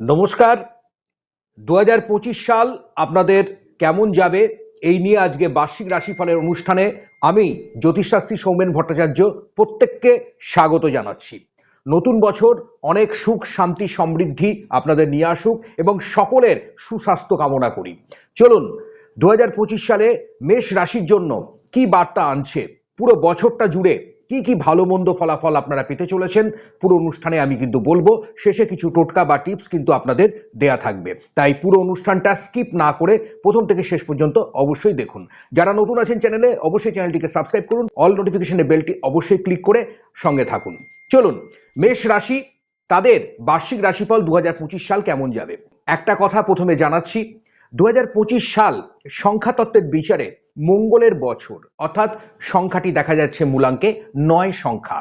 নমস্কার। দু হাজার পঁচিশ সাল আপনাদের কেমন যাবে এই নিয়ে আজকে বার্ষিক রাশিফলের অনুষ্ঠানে আমি জ্যোতিষশাস্ত্রী সৌমেন ভট্টাচার্য প্রত্যেককে স্বাগত জানাচ্ছি। নতুন বছর অনেক সুখ, শান্তি, সমৃদ্ধি আপনাদের নিয়ে আসুক এবং সকলের সুস্বাস্থ্য কামনা করি। চলুন দু হাজার পঁচিশ সালে মেষ রাশির জন্য কি বার্তা আনছে? পুরো বছরটা জুড়ে কি কি ভালো মন্দ ফলাফল আপনারা পেতে চলেছেন? পুরো অনুষ্ঠানে আমি কিন্তু বলব, শেষে কিছু টোটকা বা টিপস কিন্তু আপনাদের দেয়া থাকবে। তাই পুরো অনুষ্ঠানটা স্কিপ না করে প্রথম থেকে শেষ পর্যন্ত অবশ্যই দেখুন। যারা নতুন আছেন চ্যানেলে, অবশ্যই চ্যানেলটিকে সাবস্ক্রাইব করুন, অল নোটিফিকেশনের বেলটি অবশ্যই ক্লিক করে সঙ্গে থাকুন। চলুন, মেষ রাশি, তাদের বার্ষিক রাশিফল দু হাজার পঁচিশ সাল কেমন যাবে? একটা কথা প্রথমে জানাচ্ছি দু হাজার পঁচিশ সাল সংখ্যাতত্ত্বের বিচারে মঙ্গলের বছর, অর্থাৎ সংখ্যাটি দেখা যাচ্ছে মূলাঙ্কে নয় সংখ্যা।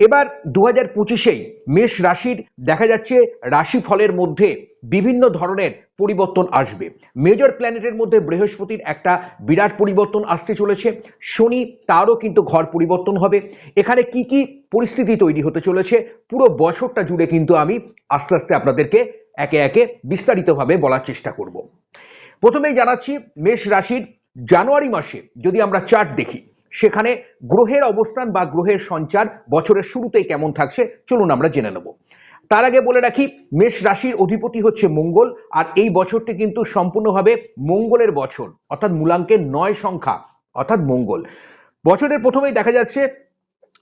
এবার দু হাজার পঁচিশেই মেষ রাশির দেখা যাচ্ছে রাশিফলের মধ্যে বিভিন্ন ধরনের পরিবর্তন আসবে। মেজর প্ল্যানেটের মধ্যে বৃহস্পতির একটা বিরাট পরিবর্তন আসতে চলেছে। শনি তারও কিন্তু ঘর পরিবর্তন হবে। এখানে কি কি পরিস্থিতি তৈরি হতে চলেছে পুরো বছরটা জুড়ে কিন্তু আমি আস্তে আস্তে আপনাদেরকে একে একে বিস্তারিতভাবে বলার চেষ্টা করব। প্রথমেই জানাচ্ছি মেষ রাশির জানুয়ারি মাসে যদি আমরা চার্ট দেখি, সেখানে গ্রহের অবস্থান বা গ্রহের সঞ্চার বছরের শুরুতেই কেমন থাকছে, চলুন আমরা জেনে নেব। তার আগে বলে রাখি, মেষ রাশির অধিপতি হচ্ছে মঙ্গল, আর এই বছরটি কিন্তু সম্পূর্ণভাবে মঙ্গলের বছর, অর্থাৎ মূলাঙ্কের নয় সংখ্যা, অর্থাৎ মঙ্গল। বছরের প্রথমেই দেখা যাচ্ছে,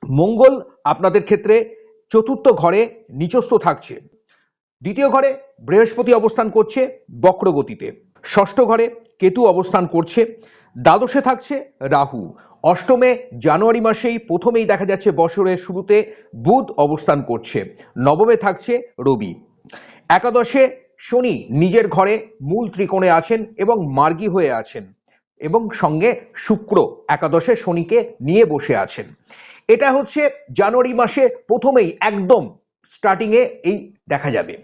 মঙ্গল আপনাদের ক্ষেত্রে চতুর্থ ঘরে নিচস্থ থাকছে। দ্বিতীয় ঘরে বৃহস্পতি অবস্থান করছে বক্রগতিতে। ষষ্ঠ ঘরে কেতু অবস্থান করছে, দ্বাদশে থাকছে রাহু। অষ্টমে জানুয়ারি মাসেই প্রথমেই দেখা যাচ্ছে বছরের শুরুতে বুধ অবস্থান করছে, নবমে থাকছে রবি। একাদশে শনি নিজের ঘরে মূল ত্রিকোণে আছেন এবং মার্গী হয়ে আছেন এবং সঙ্গে শুক্র একাদশে শনিকে নিয়ে বসে আছেন। এটা হচ্ছে জানুয়ারি মাসে প্রথমেই একদম স্টার্টিংয়ে এই দেখা যাবে।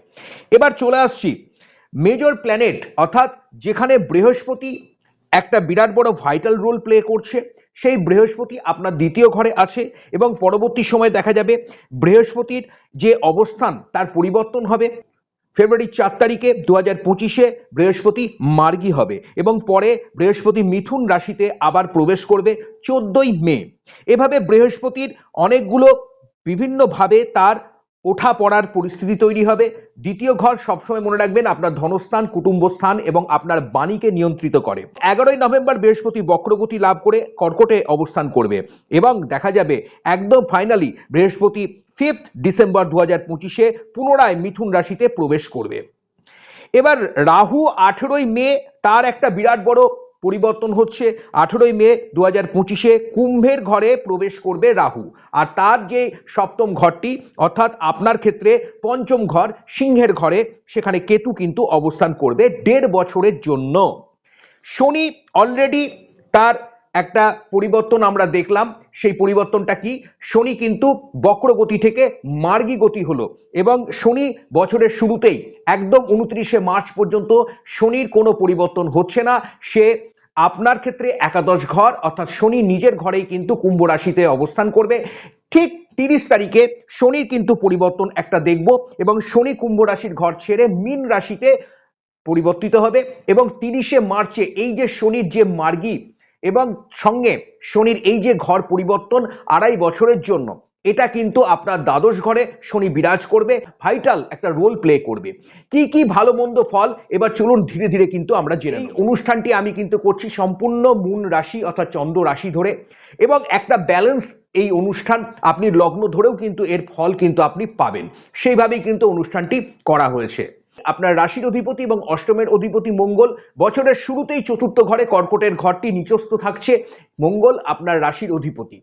এবার চলে আসছি মেজর প্ল্যানেট অর্থাৎ যেখানে বৃহস্পতি একটা বিরাট বড় ভাইটাল রোল প্লে করছে, সেই বৃহস্পতি আপনার দ্বিতীয় ঘরে আছে এবং পরবর্তী সময় দেখা যাবে বৃহস্পতির যে অবস্থান, তার পরিবর্তন হবে। ফেব্রুয়ারি চার তারিখে দু হাজার পঁচিশে বৃহস্পতি মার্গী হবে এবং পরে বৃহস্পতি মিথুন রাশিতে আবার প্রবেশ করবে চোদ্দই মে। এভাবে বৃহস্পতির অনেকগুলো বিভিন্নভাবে তার ওঠা পড়ার পরিস্থিতি তৈরি হবে। দ্বিতীয় ঘর সবসময় মনে রাখবেন আপনার ধনস্থান, কুটুম্বস্থান এবং আপনার বাণীকে নিয়ন্ত্রিত করে। এগারোই নভেম্বর বৃহস্পতি বক্রগতি লাভ করে কর্কটে অবস্থান করবে এবং দেখা যাবে একদম ফাইনালি বৃহস্পতি ফিফথ ডিসেম্বর দু হাজার পঁচিশে পুনরায় মিথুন রাশিতে প্রবেশ করবে। এবার রাহু আঠেরোই মে তার একটা বিরাট বড় পরিবর্তন হচ্ছে। আঠেরোই মে দু হাজার পঁচিশে কুম্ভের ঘরে প্রবেশ করবে রাহু। আর তার যে সপ্তম ঘরটি, অর্থাৎ আপনার ক্ষেত্রে পঞ্চম ঘর সিংহের ঘরে, সেখানে কেতু কিন্তু অবস্থান করবে দেড় বছরের জন্য। শনি অলরেডি তার একটা পরিবর্তন আমরা দেখলাম, সেই পরিবর্তনটা কি? শনি কিন্তু বক্রগতি থেকে মার্গী গতি হলো এবং শনি বছরের শুরুতেই, একদম উনত্রিশে মার্চ পর্যন্ত শনির কোনো পরিবর্তন হচ্ছে না। সে আপনার ক্ষেত্রে একাদশ ঘর, অর্থাৎ শনি নিজের ঘরেই কিন্তু কুম্ভ রাশিতে অবস্থান করবে। ঠিক তিরিশ তারিখে শনির কিন্তু পরিবর্তন একটা দেখব এবং শনি কুম্ভ রাশির ঘর ছেড়ে মীন রাশিতে পরিবর্তিত হবে এবং তিরিশে মার্চে এই যে শনির যে মার্গী এবং সঙ্গে শনির এই যে ঘর পরিবর্তন আড়াই বছরের জন্য এটা কিন্তু আপনার দ্বাদশ ঘরে শনি বিরাজ করবে ভাইটাল একটা রোল প্লে করবে। কি কি ভালো মন্দ ফল? এবার চলুন ধীরে ধীরে কিন্তু আমরা জেনে এই অনুষ্ঠানটি আমি কিন্তু করছি সম্পূর্ণ মুন রাশি অর্থাৎ চন্দ্র রাশি ধরে এবং একটা ব্যালেন্স এই অনুষ্ঠান আপনি লগ্ন ধরেও কিন্তু এর ফল কিন্তু আপনি পাবেন। সেইভাবেই কিন্তু অনুষ্ঠানটি করা হয়েছে। আপনার রাশির অধিপতি এবং অষ্টমের অধিপতি মঙ্গল বছরের শুরুতেই চতুর্থ ঘরে কর্কটের ঘরটি নিচস্থ থাকছে। মঙ্গল আপনার রাশির অধিপতি।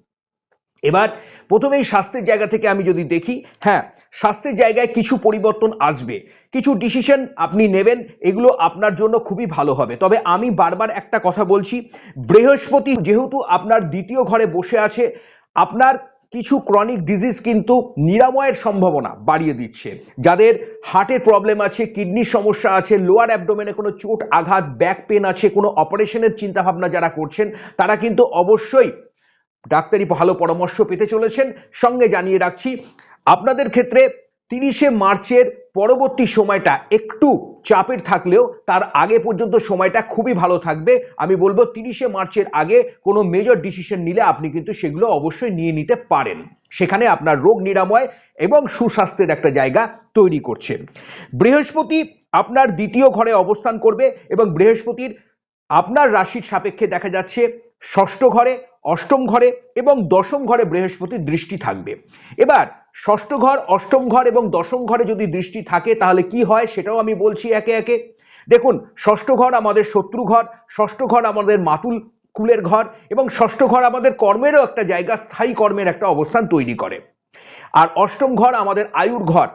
এবার প্রথমেই স্বাস্থ্যের জায়গা থেকে আমি যদি দেখি হ্যাঁ স্বাস্থ্যের জায়গায় কিছু পরিবর্তন আসবে। কিছু ডিসিশন আপনি নেবেন, এগুলো আপনার জন্য খুবই ভালো হবে। তবে আমি বারবার একটা কথা বলছি, বৃহস্পতি যেহেতু আপনার দ্বিতীয় ঘরে বসে আছে, আপনার কিছু ক্রনিক ডিজিজ কিন্তু নিরাময়ের সম্ভাবনা বাড়িয়ে দিচ্ছে। যাদের হার্টের প্রবলেম আছে কিডনির সমস্যা আছে লোয়ার অ্যাবডোমেনে কোনো চোট আঘাত ব্যাক পেন আছে, কোনো অপারেশনের চিন্তাভাবনা যারা করছেন, তারা কিন্তু অবশ্যই ডাক্তারি ভালো পরামর্শ পেতে চলেছেন। সঙ্গে জানিয়ে রাখছি, আপনাদের ক্ষেত্রে তিরিশে মার্চের পরবর্তী সময়টা একটু চাপের থাকলেও তার আগে পর্যন্ত সময়টা খুবই ভালো থাকবে। আমি বলব তিরিশে মার্চের আগে কোনো মেজর ডিসিশন নিলে আপনি কিন্তু সেগুলো অবশ্যই নিয়ে নিতে পারেন। সেখানে আপনার রোগ নিরাময় এবং সুস্বাস্থ্যের একটা জায়গা তৈরি করছে। বৃহস্পতি আপনার দ্বিতীয় ঘরে অবস্থান করবে এবং বৃহস্পতির আপনার রাশির সাপেক্ষে দেখা যাচ্ছে ষষ্ঠ ঘরে, অষ্টম ঘরে এবং দশম ঘরে বৃহস্পতির দৃষ্টি থাকবে। এবার ষষ্ঠ ঘর, অষ্টম ঘর এবং দশম ঘরে যদি দৃষ্টি থাকে, তাহলে কি হয়? সেটাও আমি বলছি একে একে। দেখুন, ষষ্ঠ ঘর আমাদের শত্রু ঘর, ষষ্ঠ ঘর আমাদের মাতুল কুলের ঘর এবং ষষ্ঠ ঘর আমাদের কর্মেরও একটা জায়গা, স্থায়ী কর্মের একটা অবস্থান তৈরি করে। আর অষ্টম ঘর আমাদের আয়ুর ঘর,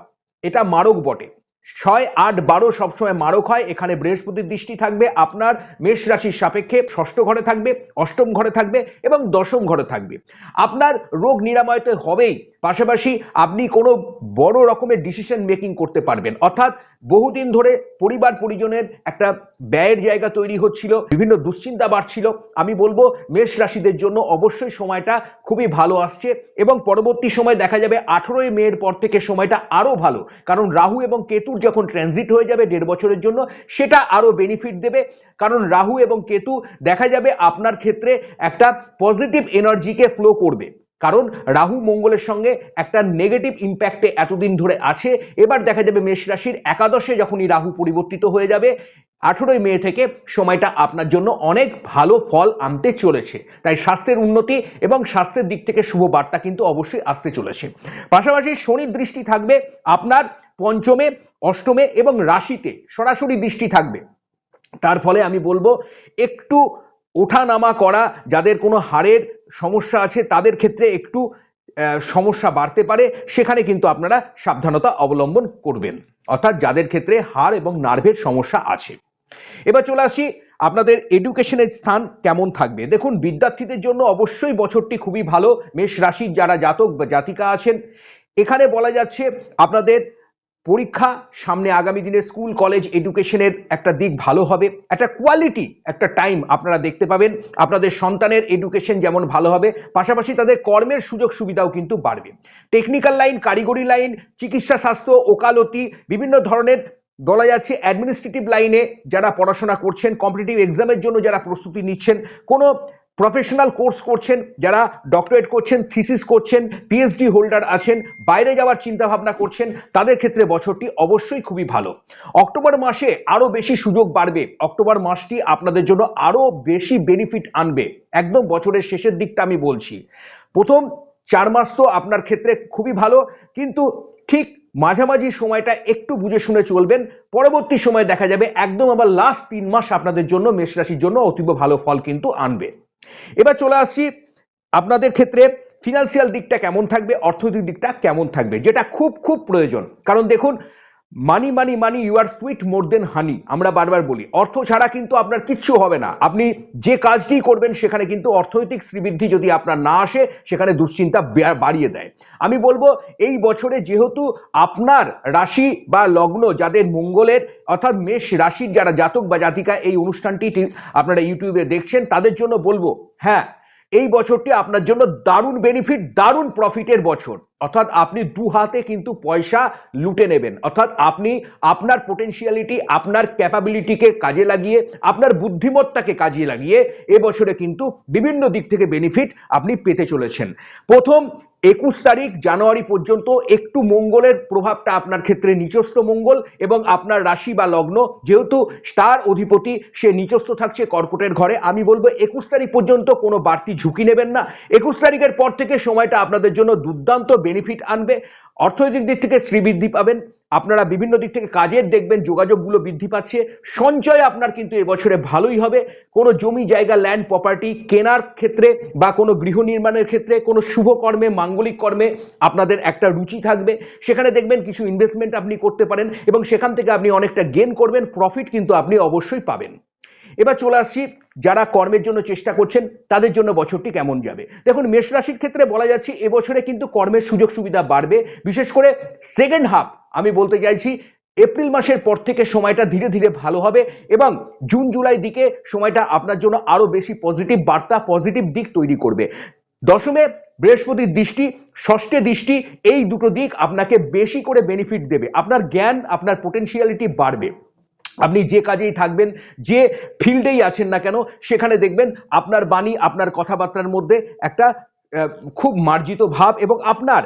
এটা মারক বটে। ছয় আট বারো সবসময় মারক হয়। এখানে বৃহস্পতির দৃষ্টি থাকবে আপনার, মেষ রাশির সাপেক্ষে ষষ্ঠ ঘরে থাকবে, অষ্টম ঘরে থাকবে এবং দশম ঘরে থাকবে। আপনার রোগ নিরাময় তো হবেই। পাশাপাশি আপনি কোনো বড় রকমের ডিসিশন মেকিং করতে পারবেন। অর্থাৎ বহুদিন ধরে পরিবার পরিজনের একটা ব্যয়ের জায়গা তৈরি হচ্ছিল, বিভিন্ন দুশ্চিন্তা বাড়ছিল। আমি বলব, মেষ রাশিদের জন্য অবশ্যই সময়টা খুবই ভালো আসছে এবং পরবর্তী সময় দেখা যাবে আঠেরোই মেয়ের পর থেকে সময়টা আরও ভালো। কারণ রাহু এবং কেতুর যখন ট্রানজিট হয়ে যাবে দেড় বছরের জন্য, সেটা আরও বেনিফিট দেবে। কারণ রাহু এবং কেতু দেখা যাবে আপনার ক্ষেত্রে একটা পজিটিভ এনার্জিকে ফ্লো করবে। কারণ রাহু মঙ্গলের সঙ্গে একটা নেগেটিভ ইম্প্যাক্টে এতদিন ধরে আছে। এবার দেখা যাবে মেষ রাশির একাদশে যখনই রাহু পরিবর্তিত হয়ে যাবে আঠেরোই মে থেকে সময়টা আপনার জন্য অনেক ভালো ফল আনতে চলেছে। তাই স্বাস্থ্যের উন্নতি এবং স্বাস্থ্যের দিক থেকে শুভ বার্তা কিন্তু অবশ্যই আসতে চলেছে। পাশাপাশি শনির দৃষ্টি থাকবে আপনার পঞ্চমে, অষ্টমে এবং রাশিতে সরাসরি দৃষ্টি থাকবে। তার ফলে আমি বলব, একটু ওঠানামা করা, যাদের কোনো হাড়ের সমস্যা আছে তাদের ক্ষেত্রে একটু সমস্যা বাড়তে পারে, সেখানে কিন্তু আপনারা সাবধানতা অবলম্বন করবেন। অর্থাৎ যাদের ক্ষেত্রে হাড় এবং নার্ভের সমস্যা আছে। এবার চলে আসি আপনাদের এডুকেশনের স্থান কেমন থাকবে। দেখুন, বিদ্যার্থীদের জন্য অবশ্যই বছরটি খুবই ভালো। মেষ রাশির যারা জাতক বা জাতিকা আছেন, এখানে বলা যাচ্ছে আপনাদের পরীক্ষা সামনে আগামী দিনে স্কুল, কলেজ এডুকেশনের একটা দিক ভালো হবে। একটা কোয়ালিটি একটা টাইম আপনারা দেখতে পাবেন। আপনাদের সন্তানের এডুকেশন যেমন ভালো হবে, পাশাপাশি তাদের কর্মের সুযোগ সুবিধাও কিন্তু বাড়বে। টেকনিক্যাল লাইন কারিগরি লাইন চিকিৎসা, স্বাস্থ্য, ওকালতি, বিভিন্ন ধরনের বলা যাচ্ছে অ্যাডমিনিস্ট্রেটিভ লাইনে যারা পড়াশোনা করছেন কম্পিটিটিভ এক্সামের জন্য যারা প্রস্তুতি নিচ্ছেন, কোনো প্রফেশনাল কোর্স করছেন, যারা ডক্টরেট করছেন থিসিস করছেন পিএইচডি হোল্ডার আছেন, বাইরে যাওয়ার চিন্তা ভাবনা করছেন, তাদের ক্ষেত্রে বছরটি অবশ্যই খুবই ভালো। অক্টোবর মাসে আরও বেশি সুযোগ বাড়বে। অক্টোবর মাসটি আপনাদের জন্য আরও বেশি বেনিফিট আনবে। একদম বছরের শেষের দিকটা আমি বলছি। প্রথম চার মাস তো আপনার ক্ষেত্রে খুবই ভালো, কিন্তু ঠিক মাঝামাঝি সময়টা একটু বুঝে শুনে চলবেন। পরবর্তী সময় দেখা যাবে একদম আবার লাস্ট তিন মাস আপনাদের জন্য, মেষ রাশির জন্য অতীব ভালো ফল কিন্তু আনবে। এবার চলে আসছি আপনাদের ক্ষেত্রে ফিনান্সিয়াল দিকটা কেমন থাকবে, অর্থনৈতিক দিকটা কেমন থাকবে, যেটা খুব খুব প্রয়োজন। কারণ দেখুন মানি মানি মানি ইউ আর সুইট মোর দেন হানি আমরা বারবার বলি, অর্থ ছাড়া কিন্তু আপনার কিচ্ছু হবে না। আপনি যে কাজটি করবেন, সেখানে কিন্তু অর্থনৈতিক শ্রীবৃদ্ধি যদি আপনার না আসে, সেখানে দুশ্চিন্তা বাড়িয়ে দেয়। আমি বলব, এই বছরে যেহেতু আপনার রাশি বা লগ্ন যাদের মঙ্গলের, অর্থাৎ মেষ রাশির যারা জাতক বা জাতিকা, এই অনুষ্ঠানটি আপনারা ইউটিউবে দেখছেন, তাদের জন্য বলব হ্যাঁ এই বছরটি আপনার জন্য দারুণ বেনিফিট দারুণ প্রফিটের বছর। অর্থাৎ আপনি দু হাতে কিন্তু পয়সা লুটে নেবেন। অর্থাৎ আপনি আপনার পোটেন্সিয়ালিটি আপনার ক্যাপাবিলিটিকে কাজে লাগিয়ে, আপনার বুদ্ধিমত্তাকে কাজে লাগিয়ে এবছরে কিন্তু বিভিন্ন দিক থেকে বেনিফিট আপনি পেতে চলেছেন। প্রথম একুশ তারিখ জানুয়ারি পর্যন্ত একটু মঙ্গলের প্রভাবটা আপনার ক্ষেত্রে নিচস্থ মঙ্গল এবং আপনার রাশি বা লগ্ন, যেহেতু স্টার অধিপতি, সে নিচস্থ থাকছে কর্কটের ঘরে। আমি বলব একুশ তারিখ পর্যন্ত কোনো বাড়তি ঝুঁকি নেবেন না। একুশ তারিখের পর থেকে সময়টা আপনাদের জন্য দুর্দান্ত বেনিফিট আনবে। অর্থনৈতিক দিক থেকে শ্রীবৃদ্ধি পাবেন। আপনারা বিভিন্ন দিক থেকে কাজের দেখবেন, যোগাযোগগুলো বৃদ্ধি পাচ্ছে। সঞ্চয় আপনার কিন্তু এবছরে ভালোই হবে। কোনো জমি, জায়গা ল্যান্ড প্রপার্টি কেনার ক্ষেত্রে বা কোনো গৃহ নির্মাণের ক্ষেত্রে, কোনো শুভ কর্মে, মাঙ্গলিক কর্মে আপনাদের একটা রুচি থাকবে। সেখানে দেখবেন কিছু ইনভেস্টমেন্ট আপনি করতে পারেন এবং সেখান থেকে আপনি অনেকটা গেন করবেন। প্রফিট কিন্তু আপনি অবশ্যই পাবেন। এবার চলে আসছি যারা কর্মের জন্য চেষ্টা করছেন, তাদের জন্য বছরটি কেমন যাবে? দেখুন, মেষ রাশির ক্ষেত্রে বলা যাচ্ছে, এবছরে কিন্তু কর্মের সুযোগ সুবিধা বাড়বে। বিশেষ করে সেকেন্ড হাফ আমি বলতে চাইছি, এপ্রিল মাসের পর থেকে সময়টা ধীরে ধীরে ভালো হবে এবং জুন, জুলাই দিকে সময়টা আপনার জন্য আরও বেশি পজিটিভ বার্তা পজিটিভ দিক তৈরি করবে। দশমে বৃহস্পতির দৃষ্টি, ষষ্ঠে দৃষ্টি, এই দুটো দিক আপনাকে বেশি করে বেনিফিট দেবে। আপনার জ্ঞান, আপনার পোটেনশিয়ালিটি বাড়বে। আপনি যে কাজেই থাকবেন, যে ফিল্ডেই আছেন না কেন, সেখানে দেখবেন আপনার বাণী, আপনার কথাবার্তার মধ্যে একটা খুব মার্জিত ভাব এবং আপনার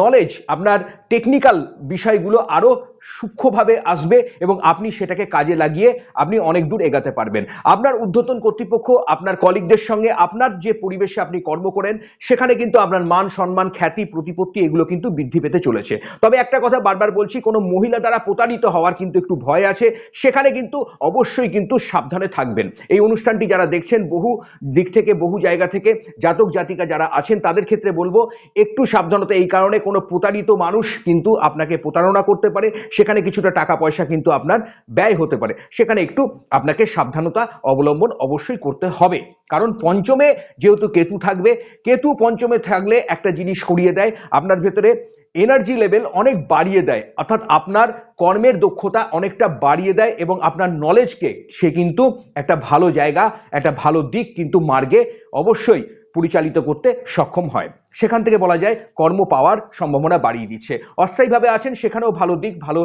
নলেজ আপনার টেকনিক্যাল বিষয়গুলো আরও সূক্ষ্মভাবে আসবে এবং আপনি সেটাকে কাজে লাগিয়ে আপনি অনেক দূর এগাতে পারবেন। আপনার ঊর্ধ্বতন কর্তৃপক্ষ, আপনার কলিগদের সঙ্গে, আপনার যে পরিবেশে আপনি কর্ম করেন, সেখানে কিন্তু আপনার মান, সম্মান, খ্যাতি, প্রতিপত্তি, এগুলো কিন্তু বৃদ্ধি পেতে চলেছে। তবে একটা কথা বারবার বলছি, কোনো মহিলা দ্বারা প্রতারিত হওয়ার কিন্তু একটু ভয় আছে। সেখানে কিন্তু অবশ্যই কিন্তু সাবধানে থাকবেন। এই অনুষ্ঠানটি যারা দেখছেন, বহু দিক থেকে, বহু জায়গা থেকে, জাতক, জাতিকা যারা আছেন, তাদের ক্ষেত্রে বলব, একটু সাবধানতা এই কারণে কোনো প্রতারিত মানুষ কিন্তু আপনাকে প্রতারণা করতে পারে। সেখানে কিছুটা টাকা পয়সা কিন্তু আপনার ব্যয় হতে পারে। সেখানে একটু আপনাকে সাবধানতা অবলম্বন অবশ্যই করতে হবে। কারণ পঞ্চমে যেহেতু কেতু থাকবে, কেতু পঞ্চমে থাকলে একটা জিনিস করিয়ে দেয়, আপনার ভেতরে এনার্জি লেভেল অনেক বাড়িয়ে দেয়। অর্থাৎ আপনার কর্মের দক্ষতা অনেকটা বাড়িয়ে দেয় এবং আপনার নলেজকে সে কিন্তু একটা ভালো জায়গা, একটা ভালো দিক কিন্তু মার্গে অবশ্যই পরিচালিত করতে সক্ষম হয়। সেখান থেকে বলা যায় কর্ম পাওয়ার সম্ভাবনা বাড়িয়ে দিচ্ছে। অস্থায়ীভাবে আছেন, সেখানেও ভালো দিক, ভালো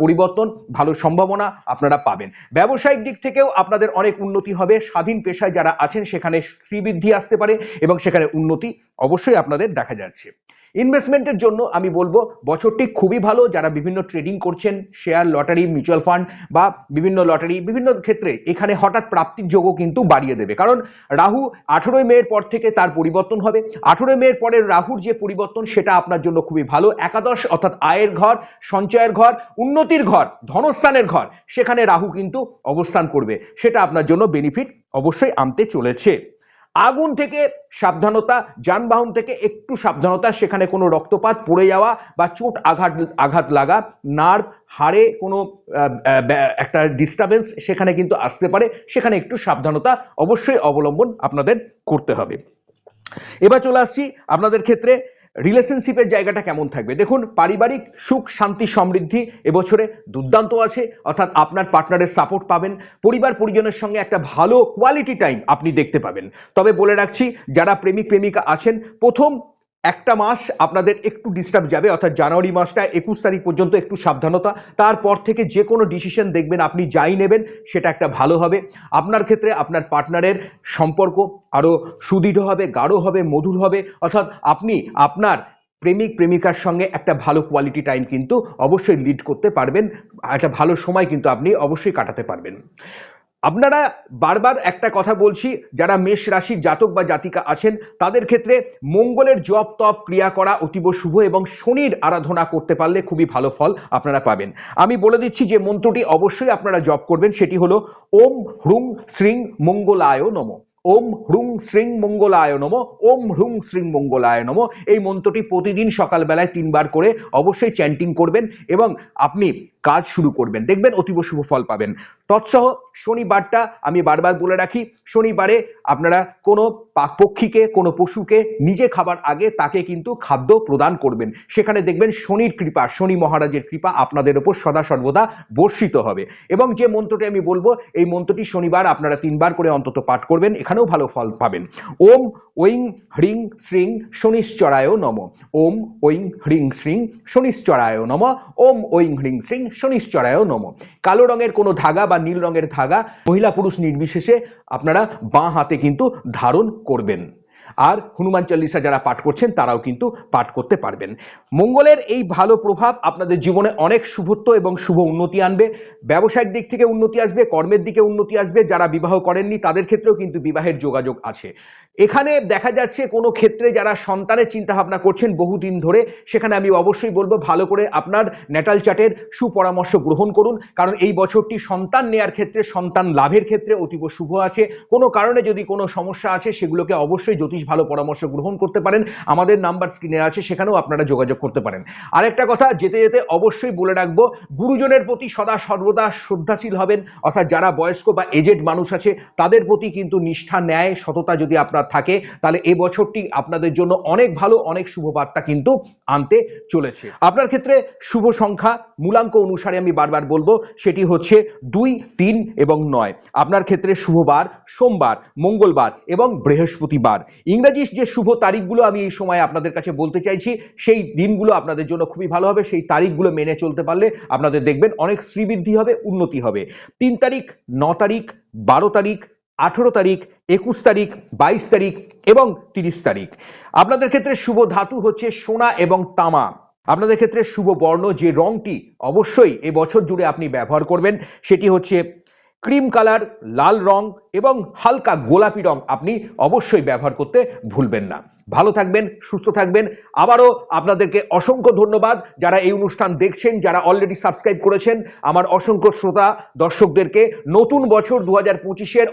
পরিবর্তন, ভালো সম্ভাবনা আপনারা পাবেন। ব্যবসায়িক দিক থেকেও আপনাদের অনেক উন্নতি হবে। স্বাধীন পেশায় যারা আছেন, সেখানে শ্রীবৃদ্ধি আসতে পারে এবং সেখানে উন্নতি অবশ্যই আপনাদের দেখা যাচ্ছে। ইনভেস্টমেন্টের জন্য আমি বলব, বছরটি খুবই ভালো। যারা বিভিন্ন ট্রেডিং করছেন শেয়ার লটারি মিউচুয়াল ফান্ড বা বিভিন্ন লটারি বিভিন্ন ক্ষেত্রে এখানে হঠাৎ প্রাপ্তির যোগও কিন্তু বাড়িয়ে দেবে। কারণ রাহু আঠেরোই মেয়ের পর থেকে তার পরিবর্তন হবে। আঠেরোই মেয়ের পরে রাহুর যে পরিবর্তন, সেটা আপনার জন্য খুবই ভালো। একাদশ অর্থাৎ আয়ের ঘর, সঞ্চয়ের ঘর, উন্নতির ঘর, ধনস্থানের ঘর, সেখানে রাহু কিন্তু অবস্থান করবে। সেটা আপনার জন্য বেনিফিট অবশ্যই আনতে চলেছে। আগুন থেকে সাবধানতা, যানবাহন থেকে একটু সাবধানতা, সেখানে কোনো রক্তপাত, পড়ে যাওয়া বা চোট আঘাত আঘাত লাগা, নার্ভ, হাড়ে কোনো একটা ডিস্টারবেন্স সেখানে কিন্তু আসতে পারে। সেখানে একটু সাবধানতা অবশ্যই অবলম্বন আপনাদের করতে হবে। এবার চলে আসছি আপনাদের ক্ষেত্রে রিলেশনশিপের জায়গাটা কেমন থাকবে? দেখুন, পারিবারিক সুখ, শান্তি, সমৃদ্ধি এবছরে দুর্দান্ত আছে। অর্থাৎ আপনার পার্টনারের সাপোর্ট পাবেন। পরিবার, পরিজনের সঙ্গে একটা ভালো কোয়ালিটি টাইম আপনি দেখতে পাবেন। তবে বলে রাখছি, যারা প্রেমিক, প্রেমিকা আছেন, প্রথম একটা মাস আপনাদের একটু ডিস্টার্ব যাবে, অর্থাৎ জানুয়ারি মাসটা একুশ তারিখ পর্যন্ত একটু সাবধানতা। তারপর থেকে যে কোনো ডিসিশন দেখবেন, আপনি যাই নেবেন, সেটা একটা ভালো হবে। আপনার ক্ষেত্রে আপনার পার্টনারের সম্পর্ক আরও সুদৃঢ় হবে, গাঢ় হবে, মধুর হবে। অর্থাৎ আপনি আপনার প্রেমিক, প্রেমিকার সঙ্গে একটা ভালো কোয়ালিটি টাইম কিন্তু অবশ্যই লিড করতে পারবেন। একটা ভালো সময় কিন্তু আপনি অবশ্যই কাটাতে পারবেন। আপনারা বারবার একটা কথা বলছি, যারা মেষ রাশির জাতক বা জাতিকা আছেন, তাদের ক্ষেত্রে মঙ্গলের জপ তপ ক্রিয়া করা অতীব শুভ এবং শনির আরাধনা করতে পারলে খুবই ভালো ফল আপনারা পাবেন। আমি বলে দিচ্ছি যে মন্ত্রটি অবশ্যই আপনারা জপ করবেন, সেটি হলো ওম হ্রুং শ্রীং মঙ্গলায় নম। ওম হ্রুং শ্রীং মঙ্গলায় নম, ওম হ্রুং শ্রীং মঙ্গলায় নম। এই মন্ত্রটি প্রতিদিন সকালবেলায় তিনবার করে অবশ্যই চ্যান্টিং করবেন এবং আপনি কাজ শুরু করবেন, দেখবেন অতীব শুভ ফল পাবেন। তৎসহ শনিবারটা আমি বারবার বলে রাখি, শনিবারে আপনারা কোনো পাক- পক্ষীকে কোনো পশুকে, নিজে খাবার আগে তাকে কিন্তু খাদ্য প্রদান করবেন। সেখানে দেখবেন শনির কৃপা, শনি মহারাজের কৃপা আপনাদের ওপর সদা সর্বদা বর্ষিত হবে। এবং যে মন্ত্রটি আমি বলব, এই মন্ত্রটি শনিবার আপনারা তিনবার করে অন্তত পাঠ করবেন, এখানেও ভালো ফল পাবেন। ওম ঐং হ্রিং শ্রিং শনিশ্চরায় নম। ওম ঐং হ্রিং শ্রিং শনিশ্চরায় নম। ওম ঐং হ্রিং শ্রিং শনিশ্চরায় নম। কালো রঙের কোনো ধাগা বা নীল রঙের ধাগা মহিলা পুরুষ নির্বিশেষে আপনারা বাঁ হাতে কিন্তু ধারণ করবেন। আর হনুমান চল্লিশা যারা পাঠ করছেন, তারাও কিন্তু পাঠ করতে পারবেন। মঙ্গলের এই ভালো প্রভাব আপনাদের জীবনে অনেক শুভত্ব এবং শুভ উন্নতি আনবে। ব্যবসায়িক দিক থেকে উন্নতি আসবে, কর্মের দিকে উন্নতি আসবে, যারা বিবাহ করেননি তাদের ক্ষেত্রেও কিন্তু বিবাহের যোগাযোগ আছে। এখানে দেখা যাচ্ছে কোনো ক্ষেত্রে যারা সন্তানের চিন্তা ভাবনা করছেন বহুদিন ধরে, সেখানে আমি অবশ্যই বলব ভালো করে আপনার ন্যাটাল চার্টের সুপরামর্শ গ্রহণ করুন। কারণ এই বছরটি সন্তান নেয়ার ক্ষেত্রে, সন্তান লাভের ক্ষেত্রে অতীব শুভ আছে। কোনো কারণে যদি কোনো সমস্যা আছে, সেগুলোকে অবশ্যই জ্যোতিষ ভালো পরামর্শ গ্রহণ করতে পারেন। আমাদের নাম্বার স্ক্রিনে আছে, সেখানেও আপনারা যোগাযোগ করতে পারেন। আরেকটা কথা, যেতে যেতে অবশ্যই বলে রাখব, গুরুজনের প্রতি সদা সর্বদা শ্রদ্ধাশীল হবেন। অর্থাৎ যারা বয়স্ক বা এজেড মানুষ আছে, তাদের প্রতি কিন্তু নিষ্ঠা, ন্যায়, সততা যদি আপনার থাকে, তাহলে এই বছরটি আপনাদের জন্য অনেক ভালো, অনেক শুভ বার্তা কিন্তু আনতে চলেছে। আপনার ক্ষেত্রে শুভ সংখ্যা, মূলাঙ্ক অনুসারে আমি বারবার বলব, সেটি হচ্ছে দুই, তিন এবং নয়। আপনার ক্ষেত্রে শুভবার, সোমবার, মঙ্গলবার এবং বৃহস্পতিবার। ইংরেজি যে শুভ তারিখগুলো আমি এই সময় আপনাদের কাছে বলতে চাইছি, সেই দিনগুলো আপনাদের জন্য খুবই ভালো হবে, সেই তারিখগুলো মেনে চলতে পারলে আপনাদের দেখবেন অনেক শ্রীবৃদ্ধি হবে, উন্নতি হবে। তিন তারিখ, ন তারিখ, বারো তারিখ, আঠেরো তারিখ, একুশ তারিখ, বাইশ তারিখ এবং তিরিশ তারিখ। আপনাদের ক্ষেত্রে শুভ ধাতু হচ্ছে সোনা এবং তামা। আপনাদের ক্ষেত্রে শুভ বর্ণ যে রংটি অবশ্যই এ বছর জুড়ে আপনি ব্যবহার করবেন, সেটি হচ্ছে ক্রিম কালার, লাল রং এবং হালকা গোলাপি রং আপনি অবশ্যই ব্যবহার করতে ভুলবেন না। ভালো থাকবেন, সুস্থ থাকবেন। আবারও আপনাদেরকে অসংখ্য ধন্যবাদ। যারা এই অনুষ্ঠান দেখছেন, যারা অলরেডি সাবস্ক্রাইব করেছেন, আমার অসংখ্য শ্রোতা দর্শকদেরকে নতুন বছর দু হাজার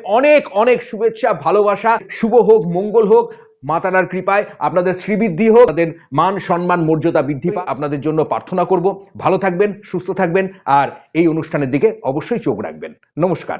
অনেক অনেক শুভেচ্ছা, ভালোবাসা। শুভ হোক, মঙ্গল হোক। মাতারার কৃপায় আপনাদের শ্রীবৃদ্ধি হোক তাদের মান, সম্মান, মর্যাদা বৃদ্ধি পাক। আপনাদের জন্য প্রার্থনা করব। ভালো থাকবেন, সুস্থ থাকবেন, আর এই অনুষ্ঠানের দিকে অবশ্যই চোখ রাখবেন। নমস্কার।